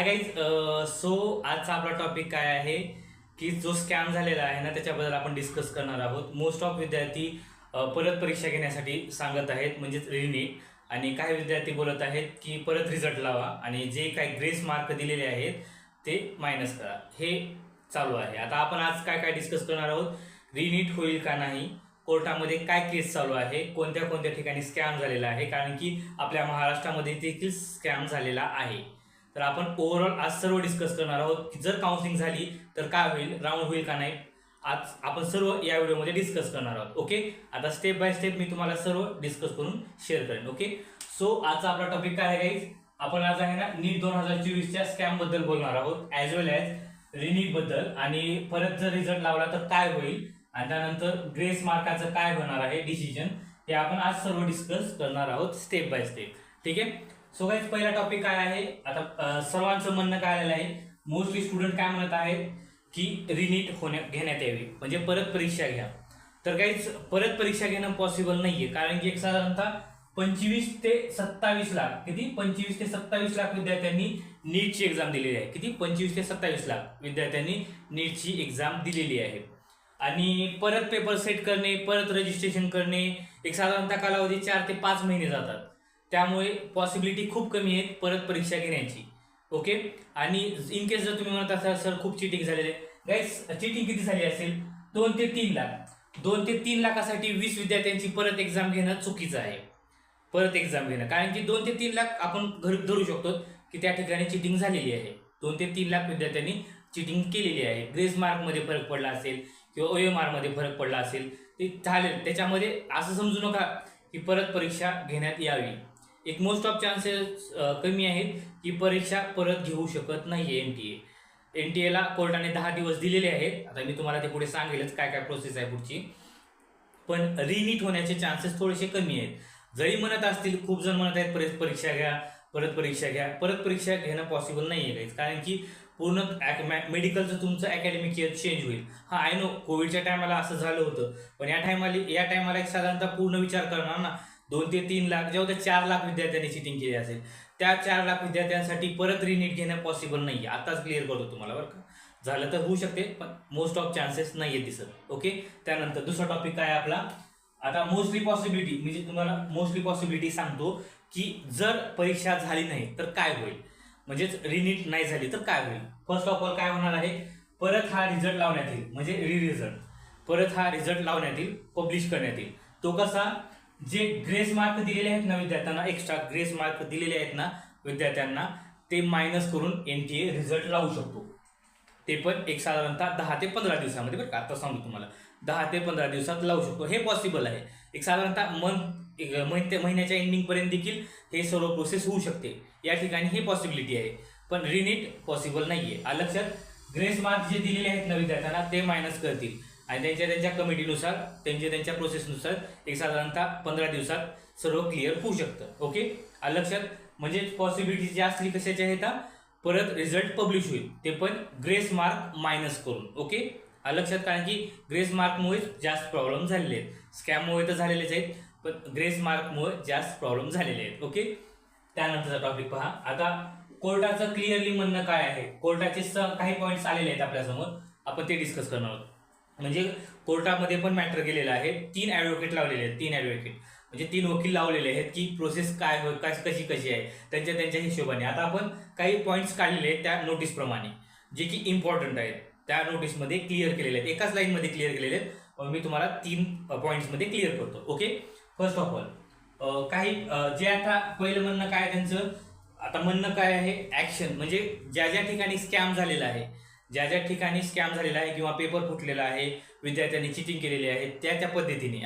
Hi guys so आजचा आपला topic काय आहे की जो स्कॅम झालेला आहे ना त्याच्याबद्दल आपण डिस्कस करणार आहोत. मोस्ट ऑफ विद्यार्थी uh, परत परीक्षा घेण्यासाठी सांगत आहेत म्हणजेच रिनीट आणि काही विद्यार्थी बोलत आहेत की परत रिझल्ट लावा आणि जे काही ग्रेस मार्क दिलेले आहेत ते मायनस करा. हे चालू आहे. आता आपण आज काय काय डिस्कस करणार आहोत? रिनीट होईल का नाही? कोर्टामध्ये काय केस चालू आहे? कोणत्या कोणत्या ठिकाणी स्कॅम झालेला आहे? कारण की आपल्या महाराष्ट्रामध्ये देखील स्कॅम झालेला आहे. तर आपण ओव्हरऑल आज सर्व डिस्कस करणार आहोत की जर काउन्सिलिंग झाली तर काय होईल? राऊंड होईल का नाही? आज आपण सर्व या व्हिडिओमध्ये डिस्कस करणार आहोत ओके? आता स्टेप बाय स्टेप मी तुम्हाला सर्व डिस्कस करून शेअर करेन ओके? सो आजचा आपला टॉपिक काय आहे गाईज आपण आज आहे ना नीट दोन हजार चोवीसच्या स्कॅमबद्दल बोलणार आहोत ॲज वेल ॲज रिनिटबद्दल आणि परत जर रिझल्ट लावला तर काय होईल? आणि त्यानंतर ग्रेस मार्काचं काय होणार आहे? डिसिजन हे आपण आज सर्व डिस्कस करणार आहोत स्टेप बाय स्टेप ठीक आहे? सो गाईज पहिला टॉपिक काय आहे? आता सर्वांचं म्हणणं काय आलेलं आहे? मोस्टली स्टुडंट काय म्हणत आहेत? की रिनीट होण्या घेण्यात यावी. म्हणजे परत परीक्षा घ्या. तर काहीच परत परीक्षा घेणं पॉसिबल नाहीये. कारण की एक साधारणतः पंचवीस ते सत्तावीस लाख किती? पंचवीस ते सत्तावीस लाख विद्यार्थ्यांनी नीटची एक्झाम दिलेली आहे. किती? पंचवीस ते सत्तावीस लाख विद्यार्थ्यांनी नीटची एक्झाम दिलेली आहे. आणि परत पेपर सेट करणे परत रजिस्ट्रेशन करणे एक साधारणतः कालावधी चार ते पाच महिने जातात. त्यामुळे पॉसिबिलिटी खूप कमी आहे परत परीक्षा घेण्याची. ओके आणि इन केस जर तुम्ही म्हणत असाल सर खूप चिटिंग झालेले गाईस चिटिंग किती झाली असेल? दोन ते तीन लाख. दोन ते तीन लाखासाठी वीस विद्यार्थ्यांची परत एक्झाम घेणं चुकीचं आहे. परत एक्झाम घेणं. कारण की दोन ते तीन लाख आपण घर धरू शकतो की त्या ठिकाणी चिटिंग झालेली आहे. दोन ते तीन लाख विद्यार्थ्यांनी चिटिंग केलेली आहे. ग्रेस मार्कमध्ये फरक पडला असेल किंवा ओ एम आरमध्ये फरक पडला असेल ते चालेल त्याच्यामध्ये असं समजू नका की परत परीक्षा घेण्यात यावी. एक मोस्ट ऑफ चान्सेस कमी आहेत की परीक्षा परत घेऊ शकत नाही N T A N T एला कोर्टाने दहा दिवस दिलेले आहेत. आता मी तुम्हाला ते पुढे सांगेलच काय काय प्रोसेस आहे पुढची. पण रिनीट होण्याचे चान्सेस थोडेसे कमी आहेत. जरी म्हणत असतील खूप जण म्हणत आहेत परत परीक्षा घ्या परत परीक्षा घ्या परत परीक्षा घेणं पॉसिबल नाही आहे कारण की पूर्ण मेडिकलचं तुमचं अकॅडमिक इयर चेंज होईल. हा आय नो कोविडच्या टायमाला असं झालं होतं. पण या टायमाला या टायमाला एक साधारणतः पूर्ण विचार करणार ना दोन ते तीन लाख जेव्हा चार लाख विद्यार्थ्यांनी चिटिंग केली असेल त्या चार लाख विद्यार्थ्यांसाठी परत रिनीट घेणं पॉसिबल नाही आहे आताच क्लिअर करतो तुम्हाला बरं का. झालं तर होऊ शकते पण मोस्ट ऑफ चान्सेस नाही आहेत दिसत ओके त्यानंतर दुसरा टॉपिक काय आहे आपला? आता मोस्टली पॉसिबिलिटी म्हणजे तुम्हाला मोस्टली पॉसिबिलिटी सांगतो की जर परीक्षा झाली नाही तर काय होईल? म्हणजेच रिनीट नाही झाली तर काय होईल? फर्स्ट ऑफ ऑल काय होणार आहे? परत हा रिझल्ट लावण्यात येईल म्हणजे री रिझल्ट परत हा रिझल्ट लावण्यात येईल पब्लिश करण्यात येईल. तो कसा? जे ग्रेस मार्क दिलेले आहेत ना विद्यार्थ्यांना एक्स्ट्रा ग्रेस मार्क दिलेले आहेत ना विद्यार्थ्यांना ते मायनस करून एन टी ए रिझल्ट लावू शकतो. ते पण एक साधारणतः दहा ते पंधरा दिवसामध्ये बरं का. आता सांगतो तुम्हाला. दहा ते पंधरा दिवसात लावू शकतो. हे पॉसिबल आहे. एक साधारणतः मंथ महिन्या महिन्याच्या एंडिंगपर्यंत देखील हे सर्व प्रोसेस होऊ शकते. या ठिकाणी ही पॉसिबिलिटी आहे. पण रिनीट पॉसिबल नाही आहे लक्षात. ग्रेस मार्क जे दिलेले आहेत ना विद्यार्थ्यांना ते मायनस करतील. आणि त्यांच्या त्यांच्या कमिटीनुसार त्यांच्या त्यांच्या प्रोसेसनुसार एक साधारणतः पंधरा दिवसात सर्व क्लिअर होऊ शकतं. ओके लक्षात म्हणजे पॉसिबिलिटी जी असली कशाची आहे हा? परत रिझल्ट पब्लिश होईल. ते पण ग्रेस मार्क मायनस करून. ओके लक्षात कारण की ग्रेस मार्कमुळेच जास्त प्रॉब्लेम झालेले आहेत. स्कॅममुळे तर झालेलेच आहेत पण ग्रेस मार्कमुळे जास्त प्रॉब्लेम झालेले आहेत. ओके त्यानंतरचा टॉपिक पहा. आता कोर्टाचं क्लिअरली म्हणणं काय आहे? कोर्टाचे स काही पॉईंट्स आलेले आहेत आपल्यासमोर. आपण ते डिस्कस करणार आहोत. म्हणजे कोर्टामध्ये पण मॅटर केलेलं आहे. तीन ॲडव्होकेट लावलेले आहेत तीन ॲडव्होकेट म्हणजे तीन वकील लावलेले आहेत की प्रोसेस काय हो काय कशी कशी आहे. त्यांच्या त्यांच्या हिशोबाने. आता आपण काही पॉईंट्स काढलेले आहेत त्या नोटीसप्रमाणे जे की इम्पॉर्टंट आहेत. त्या नोटीसमध्ये क्लिअर केलेले आहेत. एकाच लाईनमध्ये क्लिअर केलेले आहेत. मी तुम्हाला तीन पॉईंट्समध्ये क्लिअर करतो. ओके फर्स्ट ऑफ ऑल काही जे आता पहिलं म्हणणं काय आहे त्यांचं? आता म्हणणं काय आहे? ॲक्शन म्हणजे ज्या ज्या ठिकाणी स्कॅम झालेला आहे ज्या ज्या ठिकाणी स्कॅम झालेला आहे किंवा पेपर फुटलेला आहे विद्यार्थ्यांनी चिटिंग केलेली आहे त्या त्या पद्धतीने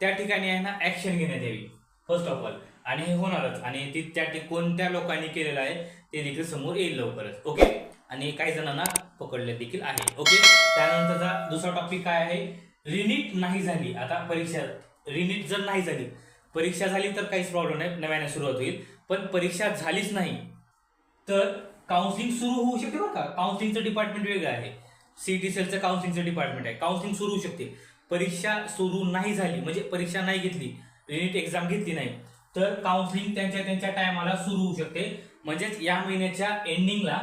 त्या ठिकाणी आहे ना ॲक्शन घेण्यात यावी फर्स्ट ऑफ ऑल आणि हे होणारच. आणि ती त्या कोणत्या लोकांनी केलेलं आहे ते देखील समोर येईल लवकरच. ओके आणि काही जणांना पकडले देखील आहे. ओके त्यानंतरचा दुसरा टॉपिक काय आहे? रिनीट नाही झाली. आता परीक्षा रिनीट जर नाही झाली परीक्षा झाली तर काहीच प्रॉब्लेम नाही. नव्याने सुरुवात होईल. पण परीक्षा झालीच नाही तर काउन्सिलिंग सुरू होऊ शकते बरं का? काउन्सिलिंगचं डिपार्टमेंट वेगळं आहे. सीटी सेलचं काउन्सिलिंगचं डिपार्टमेंट आहे. काउन्सिलिंग सुरू होऊ शकते. परीक्षा सुरू नाही झाली म्हणजे परीक्षा नाही घेतली रिनीट एक्झाम घेतली नाही तर काउन्सिलिंग त्यांच्या त्यांच्या टायमाला सुरू होऊ शकते. म्हणजेच या महिन्याच्या एंडिंगला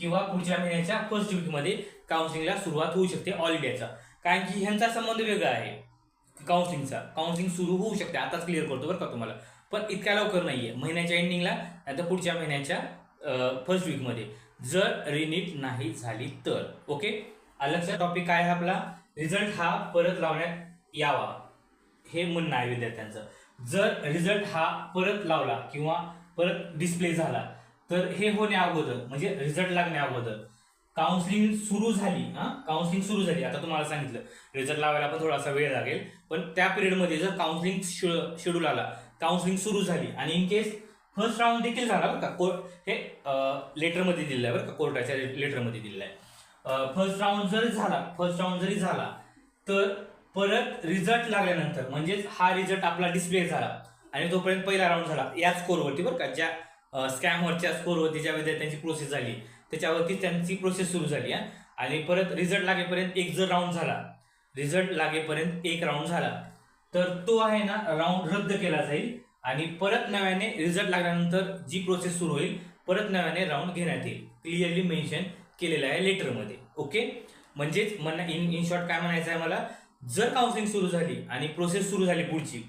किंवा पुढच्या महिन्याच्या फर्स्ट वीकमध्ये काउन्सिलिंगला सुरुवात होऊ शकते ऑल इंडियाचा कारण की ह्यांचा संबंध वेगळा आहे. काउन्सिलिंगचा काउन्सिलिंग सुरू होऊ शकते. आताच क्लिअर करतो बरं का तुम्हाला. पण इतक्या लवकर नाही आहे महिन्याच्या एंडिंगला नाही तर पुढच्या महिन्याच्या फर्स्ट वीकमध्ये जर रिनीट नाही झाली तर. ओके लक्षात टॉपिक काय आहे आपला? रिझल्ट हा परत लावण्यात यावा. हे म्हणणं आहे विद्यार्थ्यांचं. जर रिझल्ट हा परत लावला किंवा परत डिस्प्ले झाला तर हे होण्या अगोदर म्हणजे रिझल्ट लागण्या अगोदर काउन्सिलिंग सुरू झाली हां? काउन्सिलिंग सुरू झाली. आता तुम्हाला सांगितलं रिझल्ट लावायला पण थोडासा वेळ लागेल. पण त्या पिरियडमध्ये जर काउन्सिलिंग शेड्यूल आला काउन्सिलिंग सुरू झाली. आणि इन केस फर्स्ट राऊंड देखील झाला बरं का? कोर्ट हे लेटरमध्ये दिलेलं आहे बरं का? कोर्टाच्या लेटरमध्ये दिलेलं आहे. फर्स्ट राऊंड जरी झाला फर्स्ट राऊंड जरी झाला तर परत रिझल्ट लागल्यानंतर म्हणजेच हा रिझल्ट आपला डिस्प्ले झाला आणि तोपर्यंत पहिला राऊंड झाला या स्कोरवरती बरं का ज्या स्कॅमवरच्या स्कोरवरती ज्या विद्यार्थ्यांची प्रोसेस झाली त्याच्यावरती त्यांची प्रोसेस सुरू झाली आणि परत रिझल्ट लागेपर्यंत एक जर राऊंड झाला रिझल्ट लागेपर्यंत एक राऊंड झाला तर तो आहे ना राऊंड रद्द केला जाईल. आणि परत नव्याने रिझल्ट लागल्यानंतर जी प्रोसेस सुरू होईल परत नव्याने राऊंड घेण्यात येईल. क्लिअरली मेन्शन केलेलं आहे लेटरमध्ये ओके म्हणजेच म्हणणं इन इन शॉर्ट काय म्हणायचं आहे मला? जर काउन्सिलिंग सुरू झाली आणि प्रोसेस सुरू झाली पुढची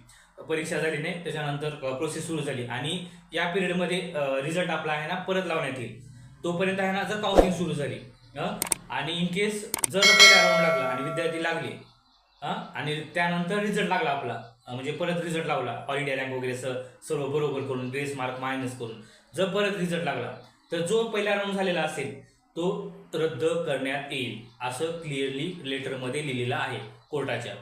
परीक्षा झाली नाही त्याच्यानंतर प्रोसेस सुरू झाली आणि या पिरियडमध्ये रिझल्ट आपला आहे ना परत लावण्यात येईल. तोपर्यंत आहे ना जर काउन्सिलिंग सुरू झाली हं, आणि इन केस जर पहिला राऊंड लागला आणि विद्यार्थी लागले हं, आणि त्यानंतर रिझल्ट लागला आपला म्हणजे परत रिझल्ट लावला ऑल इंडिया रँक वगैरे स- सर्व बरोबर करून ग्रेस मार्क मायनस करून जर परत रिझल्ट लागला तर जो पहिला राऊंड झालेला असेल तो रद्द करण्यात येईल असं क्लिअरली लेटरमध्ये लिहिलेलं आहे कोर्टाच्या.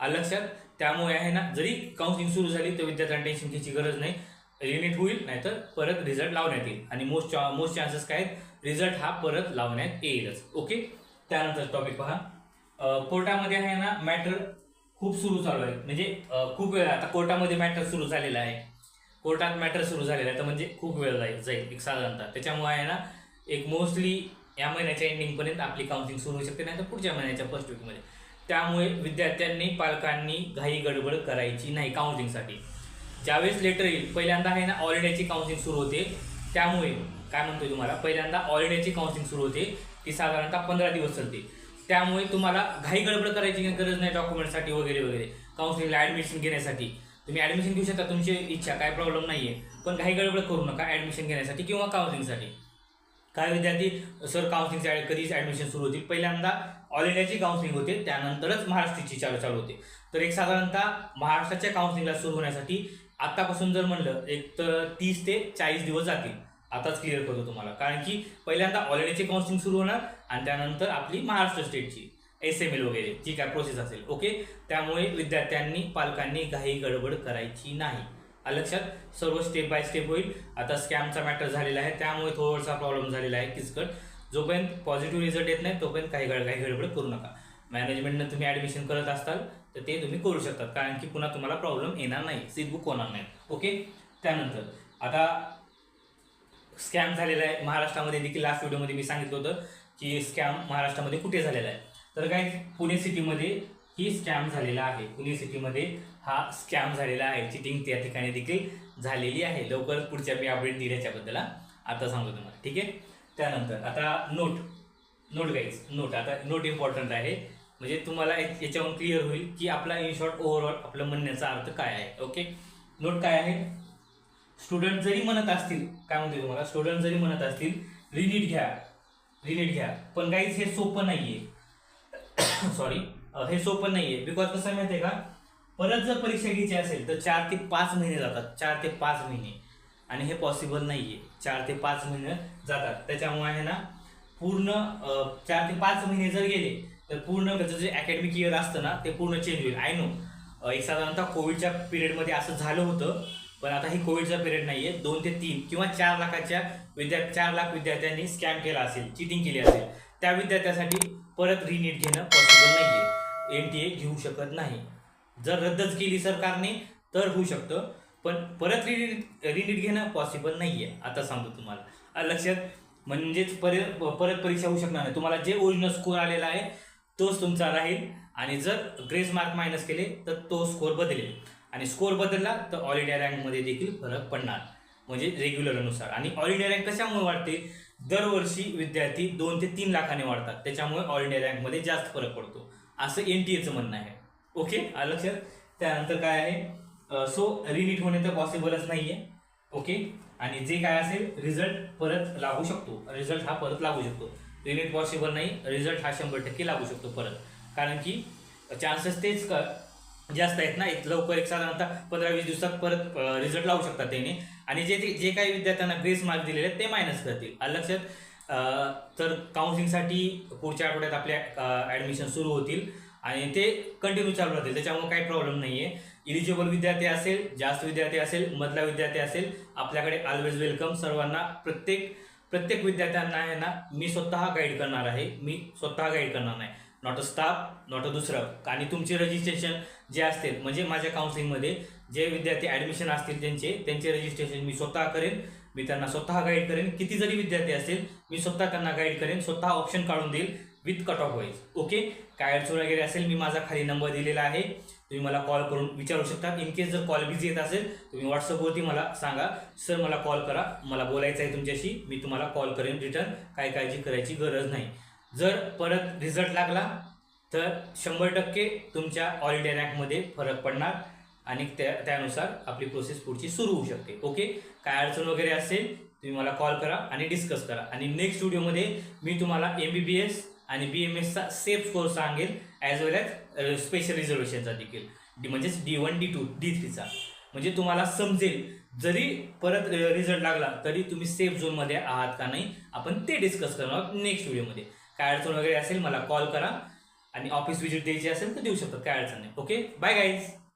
आलं लक्षात? त्यामुळे आहे ना जरी काउन्सिलिंग सुरू झाली तर विद्यार्थ्यांना टेन्शन घ्यायची गरज नाही. रिनेट होईल नाहीतर परत रिझल्ट लावण्यात येईल. आणि मोस्ट मोस्ट चान्सेस काय आहेत? रिझल्ट हा परत लावण्यात येईलच. ओके त्यानंतर टॉपिक पहा. कोर्टामध्ये आहे ना मॅटर खूप सुरू चालू आहे. म्हणजे खूप वेळ आता कोर्टामध्ये मॅटर सुरू झालेला आहे. कोर्टात मॅटर सुरू झालेला आहे. तर म्हणजे खूप वेळ जाईल जाईल एक साधारणतः. त्याच्यामुळे आहे ना एक मोस्टली या महिन्याच्या एंडिंगपर्यंत आपली काउन्सिलिंग सुरू होऊ शकते नाही तर पुढच्या महिन्याच्या फर्स्ट वीकमध्ये त्यामुळे विद्यार्थ्यांनी पालकांनी घाई गडबड करायची नाही काउन्सिलिंगसाठी ज्यावेळेस लेटर येईल पहिल्यांदा आहे ना ऑल इंडियाची काउन्सिलिंग सुरू होते. त्यामुळे काय म्हणतोय तुम्हाला? पहिल्यांदा ऑल इंडियाची काउन्सिलिंग सुरू होते. ती साधारणतः पंधरा दिवस चालते. त्यामुळे तुम्हाला घाई गडबड करायची गरज नाही डॉक्युमेंटसाठी वगैरे वगैरे. काउन्सिलिंगला ॲडमिशन घेण्यासाठी. तुम्ही ॲडमिशन घेऊ शकता तुमची इच्छा काय प्रॉब्लेम नाही आहे पण घाई गडबड करू नका ॲडमिशन घेण्यासाठी किंवा काउन्सिलिंगसाठी काय विद्यार्थी सर काउन्सिलिंगचे कधीच ॲडमिशन सुरू होतील? पहिल्यांदा ऑल इंडियाची काउन्सिलिंग होते त्यानंतरच महाराष्ट्राची चालू चालू होते. तर एक साधारणतः महाराष्ट्राच्या काउन्सिलिंगला सुरू होण्यासाठी आत्तापासून जर म्हणलं एक तर तीस ते चाळीस दिवस जातील. आताच क्लिअर करतो तुम्हाला. कारण की पहिल्यांदा ऑल इंडियाची काउन्सिलिंग सुरू होणार आणि त्यानंतर आपली महाराष्ट्र स्टेटची एस एम एल वगैरे जी काय प्रोसेस असेल ओके त्यामुळे विद्यार्थ्यांनी पालकांनी घाई गडबड करायची नाही. लक्षात? सर्व स्टेप बाय स्टेप होईल. आता स्कॅमचा मॅटर झालेला आहे त्यामुळे थोडासा प्रॉब्लेम झालेला आहे किचकट. जोपर्यंत पॉझिटिव्ह रिझल्ट येत नाही तोपर्यंत काही गड काही गडबड करू नका. मॅनेजमेंटनं तुम्ही ॲडमिशन करत असाल तर ते तुम्ही करू शकतात. कारण की पुन्हा तुम्हाला प्रॉब्लेम येणार नाही. सीट बुक होणार नाही. ओके त्यानंतर आता स्कॅम झालेला आहे. महाराष्ट्रामध्ये देखील लास्ट व्हिडिओमध्ये मी सांगितलं होतं. की स्कॅम महाराष्ट्रामध्ये कुठे झालेला आहे? तर काय पुणे सिटीमध्ये ही स्कॅम झालेला आहे. पुणे सिटीमध्ये हा स्कॅम झालेला आहे. चिटिंग त्या ठिकाणी देखील झालेली आहे. लवकरच पुढच्या मी अपडेट दिली याच्याबद्दल आता सांगतो तुम्हाला ठीक आहे? त्यानंतर आता नोट नोट गाईज नोट आता नोट इम्पॉर्टंट आहे. म्हणजे तुम्हाला एक- याच्यावरून क्लिअर होईल की आपला इन शॉर्ट ओव्हरऑल आपलं म्हणण्याचा अर्थ काय आहे ओके नोट काय आहे? स्टुडंट जरी म्हणत असतील काय म्हणते तुम्हाला? स्टुडंट जरी म्हणत असतील रिनीट घ्या. रिलेट घ्या. पण काहीच हे सोपं नाहीये. सॉरी हे सोपं नाहीये. बिकॉज कसं आहे का? परत जर परीक्षा घ्यायची असेल तर चार ते पाच महिने जातात. चार ते पाच महिने. आणि हे पॉसिबल नाहीये. चार ते पाच महिने जातात. त्याच्यामुळे आहे ना पूर्ण चार ते पाच महिने जर गेले तर पूर्ण त्याचं जे अकॅडमिक इयर असतं ना ते पूर्ण चेंज होईल. आय नो एक साधारणतः कोविडच्या पिरियडमध्ये असं झालं होतं. पण आता हे कोविडचा पिरियड नाही आहे दोन ते तीन किंवा चार लाखाच्या विद्या चार लाख विद्यार्थ्यांनी स्कॅम केला असेल चिटिंग केली असेल. त्या विद्यार्थ्यासाठी परत रिनीट घेणं पॉसिबल नाही आहे एन टी ए घेऊ शकत नाही. जर रद्दच केली सरकारने तर होऊ शकतं. पण परत रिनीट रिनीट घेणं पॉसिबल नाही आहे आता सांगतो तुम्हाला. लक्षात म्हणजेच परत परत परीक्षा होऊ शकणार नाही. तुम्हाला जे ओरिजिनल स्कोर आलेला आहे तोच तुमचा राहील. आणि जर ग्रेस मार्क मायनस केले तर तो स्कोर बदलेल. आणि स्कोर बदलला तर ऑल इंडिया रँकमध्ये देखील फरक पडणार. म्हणजे रेग्युलरनुसार आणि ऑल इंडिया रँक कशामुळे वाढते? दरवर्षी विद्यार्थी दोन ते तीन लाखाने वाढतात. त्याच्यामुळे ऑल इंडिया रँकमध्ये जास्त फरक पडतो. असं एन टी एचं म्हणणं आहे. ओके आलं लक्षात? त्यानंतर काय आहे? सो रिनीट होणे तर पॉसिबलच नाही आहे ओके आणि जे काय असेल रिझल्ट परत लागू शकतो. रिझल्ट हा परत लागू शकतो. रिनीट पॉसिबल नाही. रिझल्ट हा शंभर टक्के लागू शकतो परत. कारण की चान्सेस तेच कर जास्त आहेत ना एक लवकर एक साधारणतः पंधरा वीस दिवसात परत रिझल्ट लावू शकतात त्याने. आणि जे ते- जे काही विद्यार्थ्यांना ग्रेस मार्क दिलेले आहेत ते मायनस करतील. लक्षात तर काउन्सिलिंगसाठी पुढच्या आठवड्यात आपल्या ॲडमिशन सुरू होतील आणि ते कंटिन्यू चालू राहतील. त्याच्यामुळे काही प्रॉब्लेम नाही आहे इलिजिबल विद्यार्थी असेल जास्त विद्यार्थी असेल मधला विद्यार्थी असेल आपल्याकडे ऑलवेज वेलकम सर्वांना प्रत्येक प्रत्येक विद्यार्थ्यांना आहे ना मी स्वतः गाईड करणार आहे. मी स्वतः गाईड करणार नाही. Not a staff not a दुसरं. आणि तुमचे रजिस्ट्रेशन जे असतील म्हणजे माझ्या काउन्सिलिंगमध्ये जे विद्यार्थी ॲडमिशन असतील त्यांचे त्यांचे रजिस्ट्रेशन मी स्वतः करेन. मी त्यांना स्वतः गाईड करेन. किती जरी विद्यार्थी असेल मी स्वतः त्यांना गाईड करेन. स्वतः ऑप्शन काढून देईल with cut off wise okay काय अडचण वगैरे असेल मी माझा खाली नंबर दिलेला आहे. तुम्ही मला कॉल करून विचारू शकता. इन केस जर कॉल बिझी येत असेल तुम्ही व्हॉट्सअपवरती मला सांगा. सर मला कॉल करा. मला बोलायचं आहे तुमच्याशी. मी तुम्हाला कॉल करेन रिटर्न काय काळजी करायची गरज नाही. जर परत रिझल्ट लागला तर शंभर टक्के तुमच्या ऑल इंडिया रँकमध्ये फरक पडणार आणि त्या त्यानुसार आपली प्रोसेस पुढची सुरू होऊ शकते. ओके काय अडचण वगैरे असेल तुम्ही मला कॉल करा आणि डिस्कस करा. आणि नेक्स्ट व्हिडिओमध्ये मी तुम्हाला एम बी बी एस आणि बी एम एसचा सेफ स्कोर सांगेल ॲज वेल ॲज स्पेशल रिझर्वेशनचा देखील. डी म्हणजेच D one D two D थ्रीचा म्हणजे तुम्हाला समजेल जरी परत रिझल्ट लागला तरी तुम्ही सेफ झोनमध्ये आहात का नाही आपण ते डिस्कस करणार आहोत नेक्स्ट व्हिडिओमध्ये काय अडचण वगैरे असेल मला कॉल करा. आणि ऑफिस व्हिजिट द्यायची असेल तर देऊ शकतात काय अडचण नाही. Okay bye guys